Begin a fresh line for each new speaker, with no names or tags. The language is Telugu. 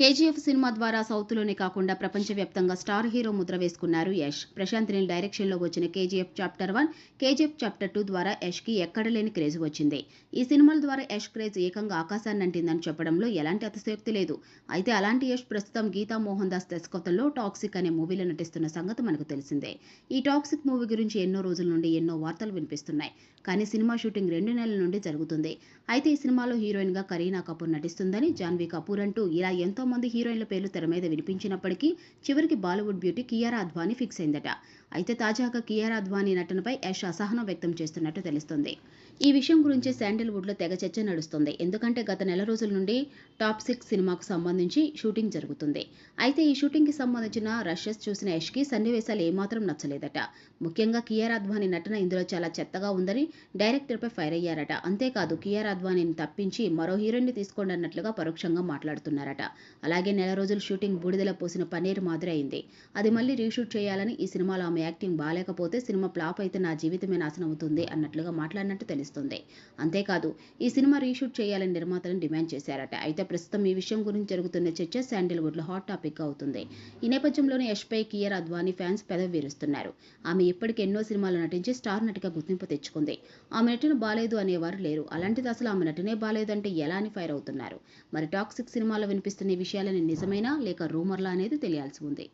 కేజీఎఫ్ సినిమా ద్వారా సౌత్లోనే కాకుండా ప్రపంచవ్యాప్తంగా స్టార్ హీరో ముద్ర వేసుకున్నారు యష్. ప్రశాంత్ నీల్ డైరెక్షన్లో వచ్చిన KGF chapter one KGF chapter two ద్వారా యష్కి ఎక్కడలేని క్రేజ్ వచ్చింది. ఈ సినిమాల ద్వారా యష్ క్రేజ్ ఏకంగా ఆకాశాన్ని అంటిందని చెప్పడంలో ఎలాంటి అతిశయోక్తి లేదు. అయితే అలాంటి యష్ ప్రస్తుతం గీతా మోహన్ దాస్ దర్శకత్వంలో టాక్సిక్ అనే మూవీలో నటిస్తున్న సంగతి మనకు తెలిసిందే. ఈ టాక్సిక్ మూవీ గురించి ఎన్నో రోజుల నుండి ఎన్నో వార్తలు వినిపిస్తున్నాయి. కానీ సినిమా షూటింగ్ రెండు నెలల నుండి జరుగుతుంది. అయితే ఈ సినిమాలో హీరోయిన్గా కరీనా కపూర్ నటిస్తుందని జాన్వీ కపూర్ అంటూ ఇలా ఎంతో మంది హీరోయిన్ల పేర్లు తెర మీద వినిపించినప్పటికీ చివరికి బాలీవుడ్ బ్యూటీ కియారా అద్వానీ ఫిక్స్ అయిందట. అయితే తాజాగా కియారా అద్వానీ నటనపై యష్ అసహనం వ్యక్తం చేస్తున్నట్టు తెలుస్తుంది. ఈ విషయం గురించి శాండిల్వుడ్లో తెగ చర్చ నడుస్తుంది. ఎందుకంటే గత నెల రోజుల నుండి టాప్ సిక్స్ సినిమాకు సంబంధించి షూటింగ్ జరుగుతుంది. అయితే ఈ షూటింగ్కి సంబంధించిన రషెస్ చూసిన యష్కి సన్నివేశాలు ఏమాత్రం నచ్చలేదట. ముఖ్యంగా కియారా అద్వానీ నటన ఇందులో చాలా చెత్తగా ఉందని డైరెక్టర్పై ఫైర్ అయ్యారట. అంతేకాదు కియారా అద్వానీని తప్పించి మరో హీరోయిన్ని తీసుకోండి అన్నట్లుగా పరోక్షంగా మాట్లాడుతున్నారట. అలాగే నెల రోజులు షూటింగ్ బూడిదల పోసిన పన్నీర్ మాదిరి అయింది. అది మళ్ళీ రీషూట్ చేయాలని ఈ సినిమాలో ఆమె యాక్టింగ్ బాగాలేకపోతే సినిమా ఫ్లాప్ అయితే నా జీవితమే నాశనం అవుతుంది అన్నట్లుగా మాట్లాడినట్టు తెలుస్తుంది. అంతేకాదు ఈ సినిమా రీషూట్ చేయాలని నిర్మాతలను డిమాండ్ చేశారట. అయితే ప్రస్తుతం ఈ విషయం గురించి జరుగుతున్న చర్చ శాండిల్వుడ్లో హాట్ టాపిక్ అవుతుంది. ఈ నేపథ్యంలోనే యష్పై కియర్ అద్వానీ ఫ్యాన్స్ పెదవి వీరుస్తున్నారు. ఆమె ఇప్పటికి ఎన్నో సినిమాలు నటించి స్టార్ నటిగా గుర్తింపు తెచ్చుకుంది. ఆమె నటన బాలేదు అనేవారు లేరు. అలాంటిది అసలు ఆమె నటనే బాలేదంటే ఎలా అని ఫైర్ అవుతున్నారు? మరి టాక్సిక్ సినిమాలో వినిపిస్తున్న ఈ విషయాలని నిజమేనా లేక రూమర్లా అనేది తెలియాల్సి ఉంది.